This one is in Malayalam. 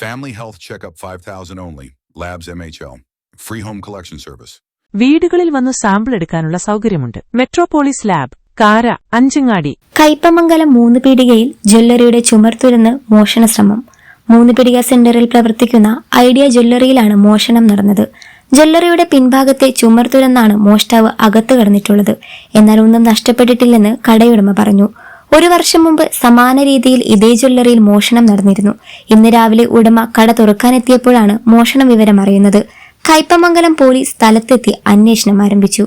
Family health checkup 5000 only. Labs MHL. Free home collection service വീടുകളിൽ വന്ന് സാമ്പിൾ എടുക്കാനുള്ള സൗകര്യമുണ്ട്. മെട്രോപോളിസ് ലാബ് കാര അഞ്ചങ്ങാടി. കൈപ്പമംഗലം മൂന്ന് പീടികയിൽ ജ്വല്ലറിയുടെ ചുമർ തുരന്ന് മോഷണ ശ്രമം. മൂന്ന് പീടിക സെന്ററിൽ പ്രവർത്തിക്കുന്ന ഐഡിയ ജ്വല്ലറിയിലാണ് മോഷണം നടന്നത്. ജ്വല്ലറിയുടെ പിൻഭാഗത്തെ ചുമർ തുരന്നാണ് മോഷ്ടാവ് അകത്ത് കടന്നിട്ടുള്ളത്. എന്നാൽ ഒന്നും നഷ്ടപ്പെട്ടിട്ടില്ലെന്ന് കടയുടമ പറഞ്ഞു. ഒരു വർഷം മുമ്പ് സമാന രീതിയിൽ ഇതേ ജ്വല്ലറിയിൽ മോഷണം നടന്നിരുന്നു. ഇന്ന് രാവിലെ ഉടമ കട തുറക്കാനെത്തിയപ്പോഴാണ് മോഷണ വിവരം അറിയുന്നത് കൈപ്പമംഗലം പോലീസ് സ്ഥലത്തെത്തി അന്വേഷണം ആരംഭിച്ചു.